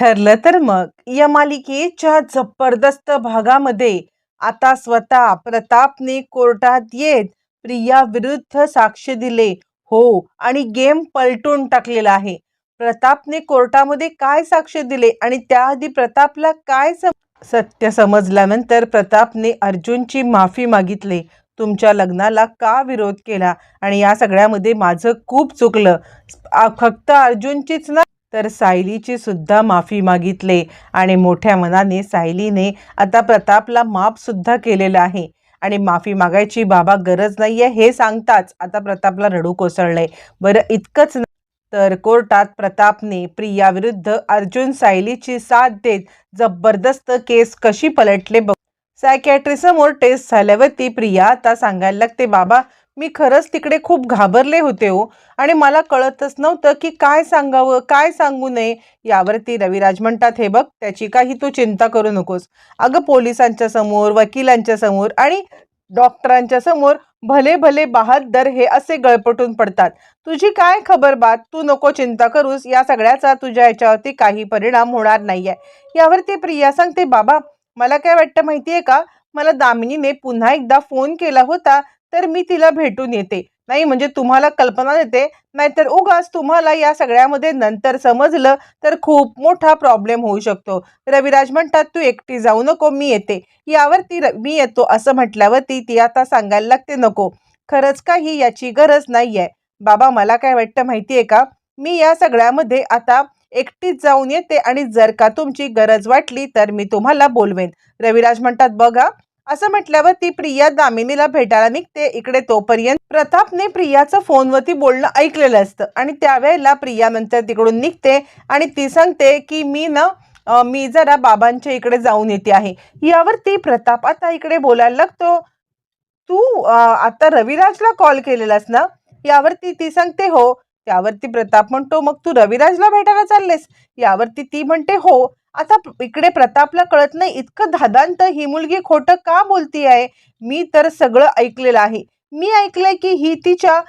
ठरलं तर मग. या मालिकेच्या जबरदस्त भागामध्ये आता स्वतः प्रतापने कोर्टात येत प्रिया विरुद्ध साक्ष दिले. हो आणि गेम पलटून टाकलेला आहे. प्रतापने कोर्टामध्ये काय साक्ष दिले आणि त्याआधी प्रतापला काय सम सत्य समजल्यानंतर प्रतापने अर्जुनची माफी मागितली. तुमच्या लग्नाला का विरोध केला? आणि या सगळ्यामध्ये माझं खूप चुकलं. फक्त अर्जुनचीच ना तर सायलीची सुद्धा माफी मागितले आणि मोठ्या मनाने सायलीने आता प्रतापला माफसुद्धा केलेलं आहे. आणि माफी मागायची बाबा गरज नाही आहे हे सांगताच आता प्रतापला रडू कोसळलंय. बरं इतकंच न- तर कोर्टात प्रतापने प्रियाविरुद्ध अर्जुन सायलीची साथ देत जबरदस्त केस कशी पलटले बघ सायकॅट्रीसमोर टेस्ट झाल्यावरती प्रिया आता सांगायला लागते बाबा मी खरंच तिकडे खूप घाबरले होते हो. आणि मला कळतच नव्हतं की काय सांगावं काय सांगू नये. यावरती रविराज म्हणतात हे बघ त्याची काही तू चिंता करू नकोस. अगं पोलिसांच्या समोर वकिलांच्या समोर आणि डॉक्टरांच्या समोर भले भले बहादर हे असे गळपटून पडतात. तुझी काय खबर बात? तू नको चिंता करूस. या सगळ्याचा तुझ्या याच्यावरती काही परिणाम होणार नाहीये. यावरती प्रिया सांगते बाबा मला काय वाटतं माहितीये का? मला दामिनीने पुन्हा एकदा फोन केला होता. तर मी तिला भेटून येते. नाही म्हणजे तुम्हाला कल्पना देते. नाहीतर उगाच तुम्हाला या सगळ्यामध्ये नंतर समजलं तर खूप मोठा प्रॉब्लेम होऊ शकतो. रविराज म्हणतात तू एकटी जाऊ नको मी येते. यावरती र- मी येतो असं म्हटल्यावरती ती आता सांगायला लागते नको. खरंच काही याची गरज नाही आहे बाबा मला काय वाटतं माहिती आहे का? मी या सगळ्यामध्ये आता एकटीच जाऊन येते आणि जर का तुमची गरज वाटली तर मी तुम्हाला बोलवेन. रविराज म्हणतात बघा असं म्हटल्यावर ती प्रिया दामिनीला भेटायला निघते. इकडे तोपर्यंत प्रतापने प्रियाचं फोनवरती बोलणं ऐकलेलं असतं. आणि त्यावेळेला प्रिया नंतर तिकडून निघते आणि ती सांगते की मी ना मी जरा बाबांच्या इकडे जाऊन येते आहे. यावरती प्रताप आता इकडे बोलायला लागतो. तू आता रविराजला कॉल केलेलास ना? यावरती ती सांगते हो. त्यावरती प्रताप म्हणतो मग तू रविराजला भेटायला चाललेस? यावरती ती म्हणते हो. आता इकडे प्रतापला कळत नाही इतकं धादांत ही मुलगी खोटं का बोलती आहे? मी तर सगळं ऐकलेलं आहे. मी ऐकलंय की ही तिच्या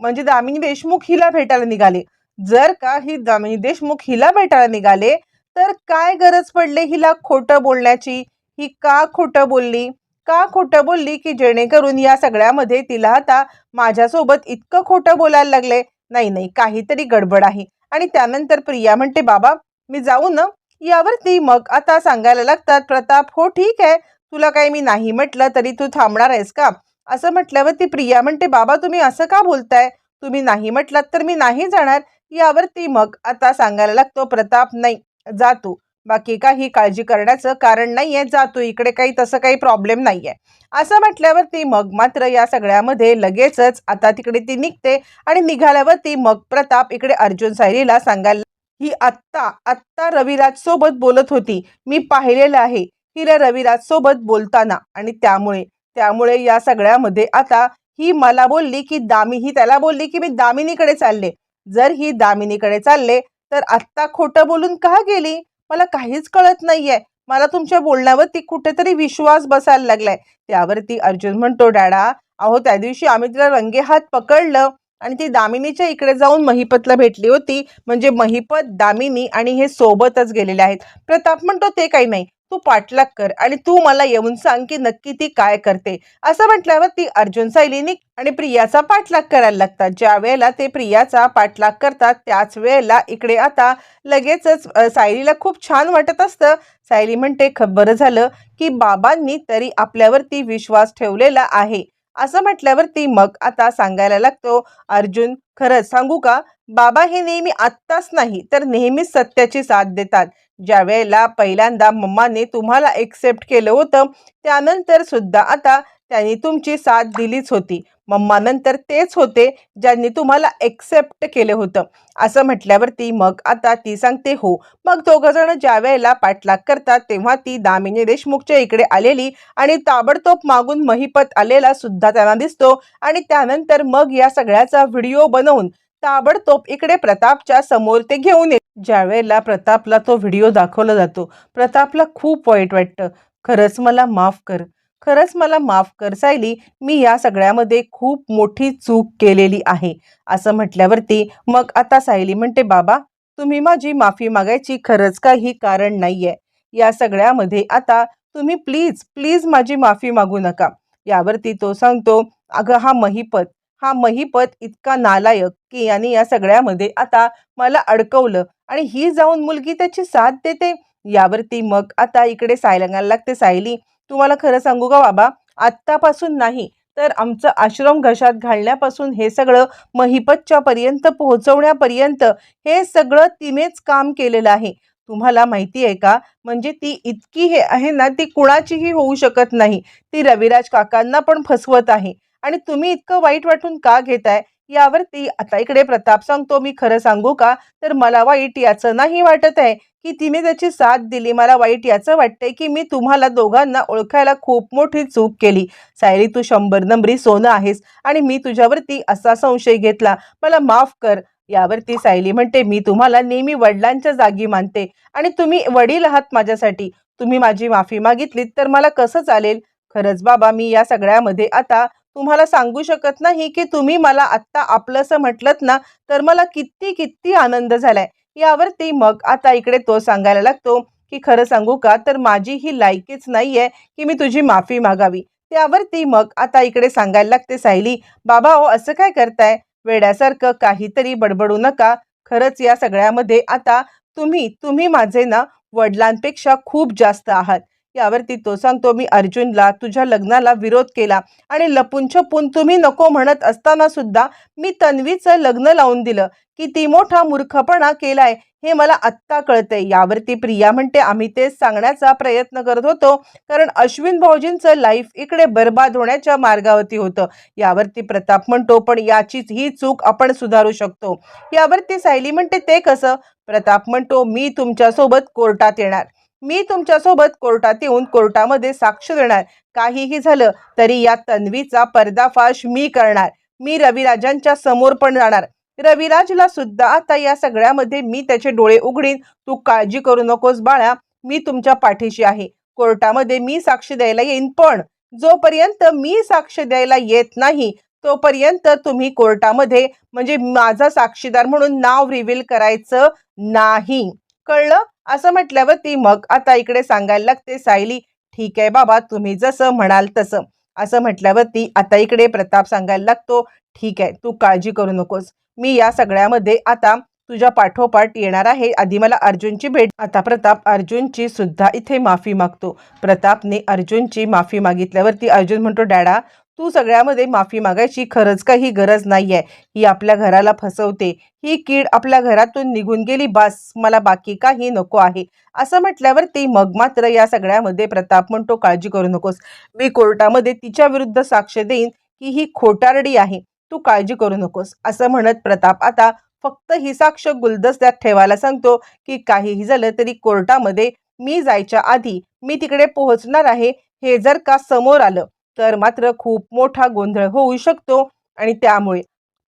म्हणजे दामिनी देशमुख हिला भेटायला निघाले. जर का ही दामिनी देशमुख हिला भेटायला निघाले तर काय गरज पडले हिला खोटं बोलण्याची? ही का खोटं बोलली? का खोटं बोलली की जेणेकरून या सगळ्यामध्ये तिला आता माझ्यासोबत इतकं खोटं बोलायला लागले? नाही नाही काहीतरी गडबड आहे. आणि त्यानंतर प्रिया म्हणते बाबा मी जाऊ ना. यावरती मग आता सांगायला लागतात प्रताप हो ठीक आहे. तुला काही मी नाही म्हटलं तरी तू थांबणार आहेस का? असं म्हटल्यावरती प्रिया म्हणते बाबा तुम्ही असं का बोलताय? तुम्ही नाही म्हटलात तर मी नाही जाणार. यावरती मग आता सांगायला लागतो प्रताप नाही जा तू. बाकी काही काळजी करण्याचं कारण नाही आहे जा तू. इकडे काही तसं काही प्रॉब्लेम नाही आहे असं म्हटल्यावरती मग मात्र या सगळ्यामध्ये लगेचच आता तिकडे ती निघते आणि निघाल्यावरती मग प्रताप इकडे अर्जुन सायलीला सांगायला ही आत्ता आत्ता रविराज सोबत बोलत होती. मी पाहिलेलं आहे. हिला रविराज सोबत बोलताना आणि त्यामुळे त्यामुळे या सगळ्यामध्ये आता ही मला बोलली की दामी ही त्याला बोलली की मी दामिनीकडे चालले. जर ही दामिनीकडे चालले तर आत्ता खोटं बोलून का गेली? मला काहीच कळत नाहीये. मला तुमच्या बोलण्यावरती कुठेतरी विश्वास बसायला लागलाय. त्यावरती अर्जुन म्हणतो डॅडा अहो त्या दिवशी आम्ही तिला रंगेहात पकडलं. आणि ती दामिनीच्या इकडे जाऊन महिपतला भेटली होती. म्हणजे महिपत दामिनी आणि हे सोबतच गेलेले आहेत. प्रताप म्हणतो ते काही नाही. तू पाठलाग कर आणि तू मला येऊन सांग की नक्की ती काय करते. असं म्हटल्यावर ती अर्जुन सायलीनी आणि प्रियाचा पाठलाग करायला लागतात. ज्या वेळेला ते प्रियाचा पाठलाग करतात त्याच वेळेला इकडे आता लगेचच सायलीला खूप छान वाटत असतं. सायली म्हणते "ख- बरं झालं की बाबांनी तरी आपल्यावरती विश्वास ठेवलेला आहे. असं म्हटल्यावरती मग आता सांगायला लागतो अर्जुन खरंच सांगू का? बाबा हे नेहमी आत्ताच नाही तर नेहमीच सत्याची साथ देतात. ज्या वेळेला पहिल्यांदा मम्माने तुम्हाला एक्सेप्ट केलं होतं त्यानंतर सुद्धा आता त्यांनी तुमची साथ दिलीच होती. मम्मानंतर तेच होते ज्यांनी तुम्हाला एक्सेप्ट केलं होतं. असं म्हटल्यावरती मग आता ती सांगते हो. मग दोघंजण ज्या वेळेला पाठलाग करतात तेव्हा ती दामिनी देशमुखच्या इकडे आलेली आणि ताबडतोब मागून महिपत आलेला सुद्धा त्यांना दिसतो आणि त्यानंतर मग या सगळ्याचा व्हिडिओ बनवून ताबडतोब इकडे प्रतापच्या समोर ते घेऊन येत ज्या वेळेला प्रतापला तो व्हिडिओ दाखवला जातो प्रतापला खूप वाईट वाटतं. खरंच मला माफ कर. खरंच मला माफ कर सायली मी या सगळ्यामध्ये खूप मोठी चूक केलेली आहे. असं म्हटल्यावरती मग आता सायली म्हणते बाबा तुम्ही माझी माफी मागायची खरंच काही कारण नाहीये. या सगळ्यामध्ये आता तुम्ही प्लीज प्लीज माझी माफी मागू नका. यावरती तो सांगतो अगं हा महिपत हा महिपत इतका नालायक की याने या सगळ्यामध्ये आता मला अडकवलं आणि ही जाऊन मुलगी त्याची साथ देते. यावरती मग आता इकडे सायलंगायला लागते सायली तुम्हाला खरं सांगू का बाबा? आत्तापासून नाही तर आमचं आश्रम घशात घालण्यापासून हे सगळं महिपतच्या पर्यंत पोहोचवण्यापर्यंत हे सगळं तिनेच काम केलेलं आहे. तुम्हाला माहिती आहे का? म्हणजे ती इतकी हे आहे ना ती कुणाचीही होऊ शकत नाही. ती रविराज काकांना पण फसवत आहे. आणि तुम्ही इतकं वाईट वाटून का घेताय? यावरती आता इकडे प्रताप सांगतो मी खरं सांगू का? तर मला वाईट याचं नाही वाटत आहे. की तिने त्याची साथ दिली. मला वाईट याचं वाटतंय की मी तुम्हाला दोघांना ओळखायला खूप मोठी चूक केली. सायली तू शंभर नंबरी सोनं आहेस आणि मी तुझ्यावरती असा संशय घेतला. मला माफ कर. यावरती सायली म्हणते मी तुम्हाला नेहमी वडिलांच्या जागी मानते आणि तुम्ही वडील आहात माझ्यासाठी. तुम्ही माझी माफी मागितलीत तर मला कसं चालेल? खरंच बाबा मी या सगळ्यामध्ये आता तुम्हाला सांगू शकत नाही की तुम्ही मला आत्ता आपलंसं म्हटलत ना तर मला किती किती आनंद झालाय. यावरती मग आता इकडे तो सांगायला लागतो की खरं सांगू का तर माझी ही लायकीच नाहीये की मी तुझी माफी मागावी. त्यावरती मग आता इकडे सांगायला लागते सायली बाबा हो असं काय करताय? वेड्यासारखं काहीतरी बडबडू नका. खरंच या सगळ्यामध्ये आता तुम्ही तुम्ही माझे ना वडिलांपेक्षा खूप जास्त आहात. यावरती तो सांगतो मी अर्जुनला तुझ्या लग्नाला विरोध केला आणि लपून छपून तुम्ही नको म्हणत असताना सुद्धा मी तन्वीचं लग्न लावून दिलं. किती मोठा मूर्खपणा केलाय हे मला आत्ता कळतंय. यावरती प्रिया म्हणते आम्ही तेच सांगण्याचा प्रयत्न करत होतो कारण अश्विन भाऊजींचं लाईफ इकडे बर्बाद होण्याच्या मार्गावरती होतं. यावरती प्रताप म्हणतो पण याचीच ही चूक आपण सुधारू शकतो. यावरती सायली म्हणते ते कसं? प्रताप म्हणतो मी तुमच्यासोबत कोर्टात येणार. मी तुमच्यासोबत कोर्टात येऊन कोर्टामध्ये साक्ष देणार. काहीही झालं तरी या तन्वीचा पर्दाफाश मी करणार. मी रविराजांच्या समोर पण जाणार रविराजला सुद्धा आता या सगळ्यामध्ये मी त्याचे डोळे उघडीन. तू काळजी करू नकोस बाळा. मी तुमच्या पाठीशी आहे. कोर्टामध्ये मी साक्ष द्यायला येईन पण जोपर्यंत मी साक्ष द्यायला येत नाही तोपर्यंत तुम्ही कोर्टामध्ये म्हणजे माझा साक्षीदार म्हणून नाव रिव्हील करायचं नाही. कळलं? असं म्हटल्यावर ती मग आता इकडे सांगायला लागते सायली ठीक आहे बाबा तुम्ही जसं म्हणाल तसं. असं म्हटल्यावर ती आता इकडे प्रताप सांगायला लागतो ठीक आहे तू काळजी करू नकोस. मी या सगळ्यामध्ये आता तुझ्या पाठोपाठ येणार आहे. आधी मला अर्जुनची भेट. आता प्रताप अर्जुनची सुद्धा इथे माफी मागतो. प्रतापने अर्जुनची माफी मागितल्यावरती अर्जुन म्हणतो डॅडा तू सगळ्यामध्ये माफी मागायची खरंच काही गरज नाहीये. ही आपल्या घराला फसवते. ही कीड आपल्या घरातून निघून गेली बास मला बाकी काही नको आहे. असं म्हटल्यावर ती मग मात्र या सगळ्यामध्ये प्रताप म्हणतो काळजी करू नकोस. मी कोर्टामध्ये तिच्या विरुद्ध साक्ष देईन की ही खोटारडी आहे. तू काळजी करू नकोस. असं म्हणत प्रताप आता फक्त ही साक्ष गुलदस्त्यात ठेवायला सांगतो की काहीही झालं तरी कोर्टामध्ये मी जायच्या आधी मी तिकडे पोहोचणार आहे हे जर का समोर आलं. तर मात्र खूप मोठा गोंधळ होऊ शकतो आणि त्यामुळे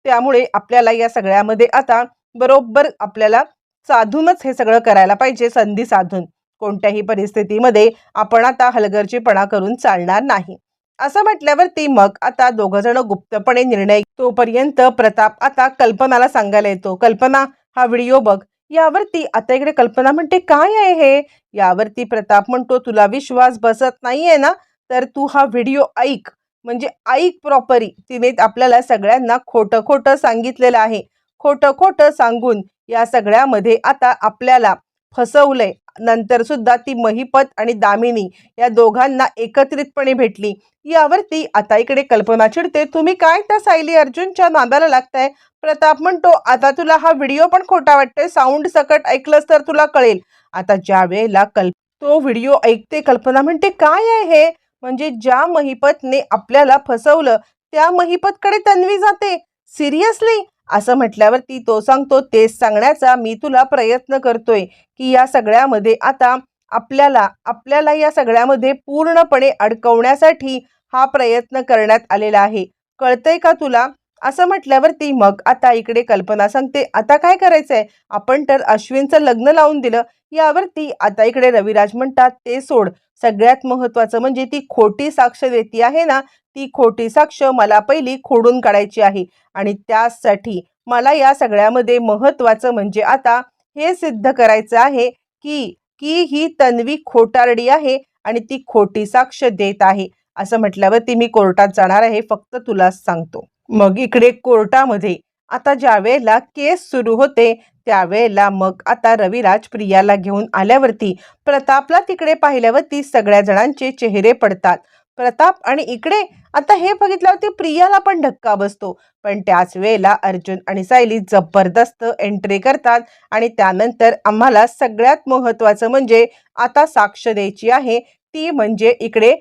त्यामुळे आपल्याला या सगळ्यामध्ये आता बरोबर आपल्याला साधूनच हे सगळं करायला पाहिजे संधी साधून. कोणत्याही परिस्थितीमध्ये आपण आता हलगर्जीपणा करून चालणार नाही. असं म्हटल्यावरती मग आता दोघ जण गुप्तपणे निर्णय तोपर्यंत प्रताप आता कल्पनाला सांगायला येतो. कल्पना हा व्हिडिओ बघ. यावरती आता इकडे कल्पना म्हणते काय आहे हे? यावरती प्रताप म्हणतो तुला विश्वास बसत नाहीये ना? तर तू हा व्हिडिओ ऐक. म्हणजे ऐक प्रॉपरी. तिने आपल्याला सगळ्यांना खोटं खोटं सांगितलेलं आहे. खोटं खोटं सांगून या सगळ्यामध्ये आता आपल्याला फसवलंय. नंतर सुद्धा ती महिपत आणि दामिनी या दोघांना एकत्रितपणे भेटली. यावरती आता इकडे कल्पना चिडते तुम्ही काय त्या सायली अर्जुनच्या नादाला लागताय? प्रताप म्हणतो आता तुला हा व्हिडिओ पण खोटा वाटतोय. साऊंड सकट ऐकलंस तर तुला कळेल. आता ज्या वेळेला कल्प तो व्हिडिओ ऐकते कल्पना म्हणते काय आहे हे? म्हणजे ज्या महिपतने आपल्याला फसवलं त्या महिपतकडे तन्वी जाते. सिरियसली? असं म्हटल्यावरती तो सांगतो तेच सांगण्याचा मी तुला प्रयत्न करतोय की या सगळ्यामध्ये आता आपल्याला आपल्याला या सगळ्यामध्ये पूर्णपणे अडकवण्यासाठी हा प्रयत्न करण्यात आलेला आहे. कळतंय का तुला? असं म्हटल्यावरती मग आता इकडे कल्पना सांगते आता काय करायचंय? आपण तर अश्विनचं लग्न लावून दिलं. यावरती आता इकडे रविराज म्हणतात ते सोड. सगळ्यात महत्वाचं म्हणजे ती खोटी साक्ष देती आहे ना ती खोटी साक्ष मला पहिली खोडून काढायची आहे. आणि त्यासाठी मला या सगळ्यामध्ये महत्वाचं म्हणजे आता हे सिद्ध करायचं आहे की की ही तन्वी खोटारडी आहे आणि ती खोटी साक्ष देत आहे. असं म्हटल्यावरती मी कोर्टात जाणार आहे फक्त तुलाच सांगतो. मग इकडे कोर्टामध्ये आता ज्या वेळेला केस सुरू होते त्यावेळेला मग आता रविराज प्रियाला घेऊन आल्यावरती प्रतापला तिकडे पाहिल्यावरती सगळ्या जणांचे चेहरे पडतात. प्रताप आणि इकडे आता हे बघितल्यावरती प्रियाला पण धक्का बसतो. पण त्याच वेळेला अर्जुन आणि सायली जबरदस्त एंट्री करतात आणि त्यानंतर आम्हाला सगळ्यात महत्त्वाचं म्हणजे आता साक्ष द्यायची आहे. ती म्हणजे इकडे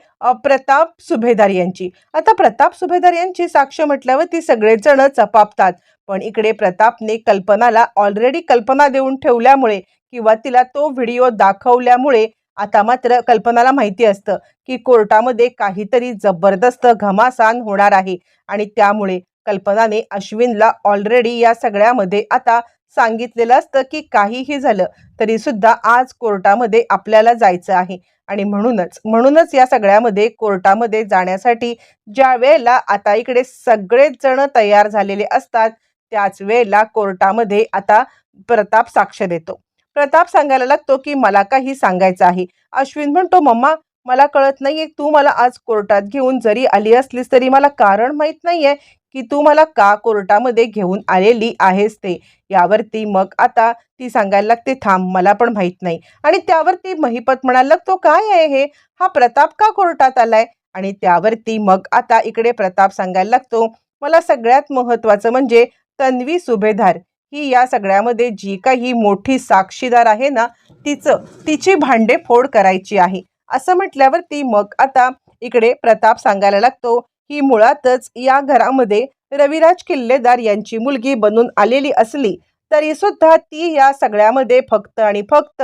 प्रताप सुभेदार यांची. आता प्रताप सुभेदार यांची साक्ष म्हटल्यावर ती सगळेजण चपापतात. पण इकडे प्रतापने कल्पनाला ऑलरेडी कल्पना देऊन ठेवल्यामुळे किंवा तिला तो व्हिडिओ दाखवल्यामुळे आता मात्र कल्पनाला माहिती असतं की कोर्टामध्ये काहीतरी जबरदस्त घमासान होणार आहे. आणि त्यामुळे कल्पनाने अश्विनला ऑलरेडी या सगळ्यामध्ये आता सांगितलेलं असतं की काहीही झालं तरी सुद्धा आज कोर्टामध्ये आपल्याला जायचं आहे. आणि म्हणूनच म्हणूनच या सगळ्यामध्ये कोर्टामध्ये जाण्यासाठी ज्या वेळेला आता इकडे सगळेच जण तयार झालेले असतात त्याच वेळेला कोर्टामध्ये आता प्रताप साक्ष देतो. प्रताप सांगायला लागतो की मला काही सांगायचं आहे. अश्विन म्हणतो मम्मा मला कळत नाहीये तू मला आज कोर्टात घेऊन जरी आली असलीस तरी मला कारण माहीत नाहीये की तू मला का कोर्टामध्ये घेऊन आलेली आहेस ते? यावरती मग आता ती सांगायला लागते थांब मला पण माहीत नाही. आणि त्यावरती महिपत म्हणायला लागतो काय आहे हे? हा प्रताप का कोर्टात आलाय? आणि त्यावरती मग आता इकडे प्रताप सांगायला लागतो मला सगळ्यात महत्त्वाचं म्हणजे तन्वी सुभेदार. ही या सगळ्यामध्ये जी काही मोठी साक्षीदार आहे ना तिचं तिची भांडे फोड करायची आहे. असं म्हटल्यावरती मग आता इकडे प्रताप सांगायला लागतो ही मुळातच या घरामध्ये रविराज किल्लेदार यांची मुलगी बनून आलेली असली तरी सुद्धा ती या सगळ्यामध्ये फक्त आणि फक्त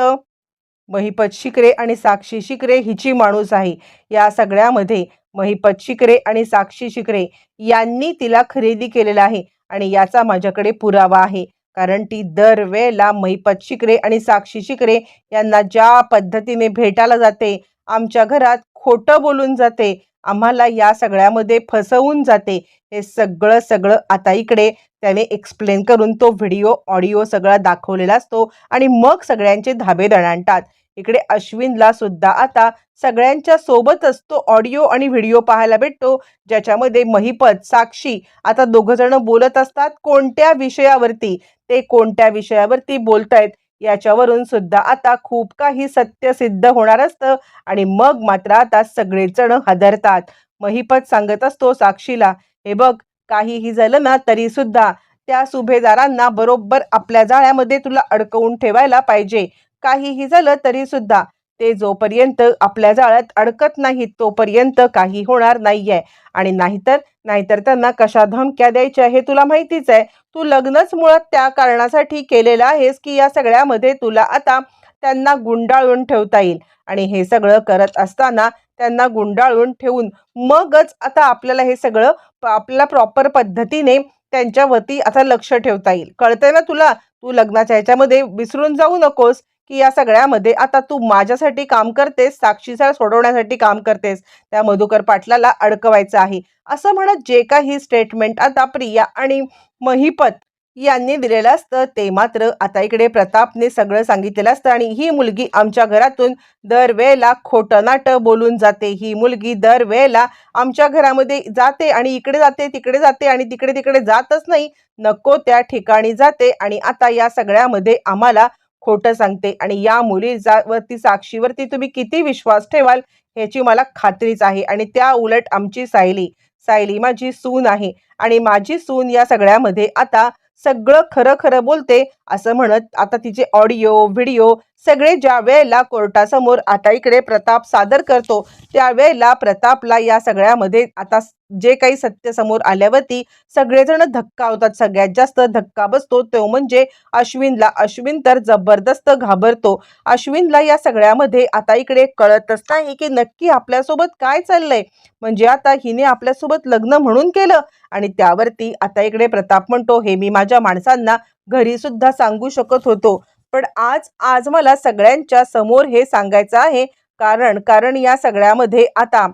महिपत शिकरे आणि साक्षी शिकरे हिची माणूस आहे. या सगळ्यामध्ये महिपत शिकरे आणि साक्षी शिकरे यांनी तिला खरेदी केलेला आहे आणि याचा माझ्याकडे पुरावा आहे. कारण ती दरवेळेला महिपत शिकरे आणि साक्षी शिकरे यांना ज्या पद्धतीने भेटायला जाते आमच्या घरात खोटं बोलून जाते आम्हाला या सगळ्यामध्ये फसवून जाते. हे सगळं सगळं आता इकडे त्याने एक्सप्लेन करून तो व्हिडिओ ऑडिओ सगळा दाखवलेला असतो आणि मग सगळ्यांचे धाबे दणाणतात. इकडे अश्विनला सुद्धा आता सगळ्यांच्या सोबतच तो ऑडिओ आणि व्हिडिओ पाहायला भेटतो ज्याच्यामध्ये महिपत साक्षी आता दोघं जण बोलत असतात कोणत्या विषयावरती? ते कोणत्या विषयावरती बोलतायत? याच्यावरून सुद्धा आता खूप काही सत्य सिद्ध होणार असतं आणि मग मात्र आता सगळेजण हादरतात. महिपत सांगत असतो साक्षीला हे बघ काहीही झालं ना तरी सुद्धा त्या सुभेदारांना बरोबर आपल्या जाळ्यामध्ये तुला अडकवून ठेवायला पाहिजे. काहीही झालं तरी सुद्धा ते जोपर्यंत आपल्या जाळ्यात अडकत नाहीत तोपर्यंत काही होणार नाहीये. आणि नाहीतर नाहीतर त्यांना कशा धमक्या द्यायच्या हे तुला माहितीच आहे. तू लग्नच मुळात त्या कारणासाठी केलेलं आहेस की या सगळ्यामध्ये तुला आता त्यांना गुंडाळून ठेवता येईल. आणि हे सगळं करत असताना त्यांना गुंडाळून ठेवून मगच आता आपल्याला हे सगळं प- आपल्याला प्रॉपर पद्धतीने त्यांच्यावरती आता लक्ष ठेवता येईल. कळतंय ना तुला? तू लग्नाच्या ह्याच्यामध्ये विसरून जाऊ नकोस. की या सगळ्यामध्ये आता तू माझ्यासाठी काम करतेस साक्षीसार सोडवण्यासाठी काम करतेस त्या मधुकर पाटलाला अडकवायचं आहे. असं म्हणत जे काही स्टेटमेंट आता प्रिया आणि महिपत यांनी दिलेलं असतं ते मात्र आता इकडे प्रतापने सगळं सांगितलेलं असतं आणि ही मुलगी आमच्या घरातून दरवेळेला खोटं नाटं बोलून जाते. ही मुलगी दरवेळेला आमच्या घरामध्ये जाते आणि इकडे जाते तिकडे जाते आणि तिकडे तिकडे जातच नाही. नको त्या ठिकाणी जाते आणि आता या सगळ्यामध्ये आम्हाला खोटं सांगते. आणि या मुलीवरती साक्षीवरती तुम्ही किती विश्वास ठेवाल ह्याची मला खात्रीच आहे. आणि त्या उलट आमची सायली. सायली माझी सून आहे. आणि माझी सून या सगळ्यामध्ये आता सगळं खरं खरं बोलते असं म्हणत आता तिचे ऑडिओ व्हिडिओ सगळे ज्या वेळेला कोर्टासमोर आता इकडे प्रताप सादर करतो त्यावेळेला प्रतापला या सगळ्यामध्ये आता जे काही सत्य समोर आल्यावरती सगळेजण धक्का होतात. सगळ्यात जास्त धक्का बसतो तो म्हणजे अश्विनला. अश्विन तर जबरदस्त घाबरतो. अश्विनला या सगळ्यामध्ये आता इकडे कळतच नाही की नक्की आपल्यासोबत काय चाललंय. म्हणजे आता हिने आपल्यासोबत लग्न म्हणून केलं आणि त्यावरती आता इकडे प्रताप म्हणतो हे मी माझ्या माणसांना घरी सुद्धा सांगू शकत होतो. पण आज आज मला सगळ्यांच्या समोर हे सांगायचं आहे. कारण कारण या सगळ्यामध्ये आता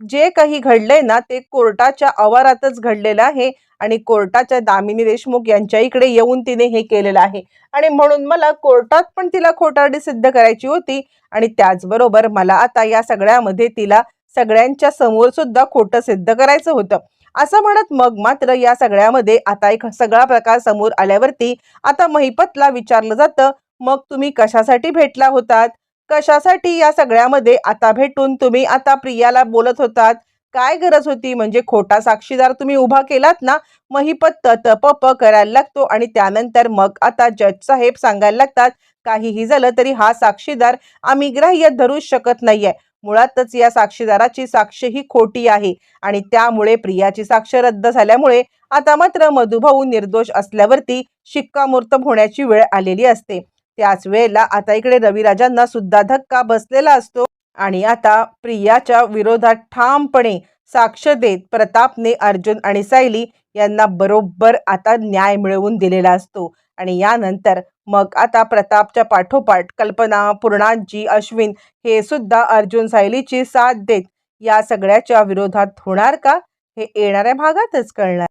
जे काही घडलंय ना ते कोर्टाच्या आवारातच घडलेलं आहे आणि कोर्टाच्या दामिनी देशमुख यांच्या इकडे येऊन तिने हे केलेलं आहे. आणि म्हणून मला कोर्टात पण तिला खोटारडी सिद्ध करायची होती आणि त्याचबरोबर मला आता या सगळ्यामध्ये तिला सगळ्यांच्या समोर सुद्धा खोटं सिद्ध करायचं होतं. असं म्हणत मग मात्र या सगळ्यामध्ये आता एक सगळा प्रकार समोर आल्यावरती आता महिपतला विचारलं जातं मग तुम्ही कशासाठी भेटला होतात? कशासाठी या सगळ्यामध्ये आता भेटून तुम्ही आता प्रियाला बोलत होतात? काय गरज होती? म्हणजे खोटा साक्षीदार तुम्ही उभा केलात ना महिपत तप करायला लागतो आणि त्यानंतर मग आता जज साहेब सांगायला लागतात काहीही झालं तरी हा साक्षीदार आम्ही ग्राह्य धरूच शकत नाहीये. मुळातच या साक्षीदाराची साक्ष ही खोटी आहे. आणि त्यामुळे प्रियाची साक्ष रद्द झाल्यामुळे आता मात्र मधुभाऊ निर्दोष असल्यावरती शिक्कामोर्तब होण्याची वेळ आलेली असते. त्याच वेळेला आता इकडे रविराजांना सुद्धा धक्का बसलेला असतो आणि आता प्रियाच्या विरोधात ठामपणे साक्ष देत प्रतापने अर्जुन आणि सायली यांना बरोबर आता न्याय मिळवून दिलेला असतो. आणि यानंतर मग आता प्रतापच्या पाठोपाठ कल्पना पूर्णांजी अश्विन हे सुद्धा अर्जुन सायलीची साथ देत या सगळ्याच्या विरोधात होणार का? हे येणाऱ्या भागातच कळणार.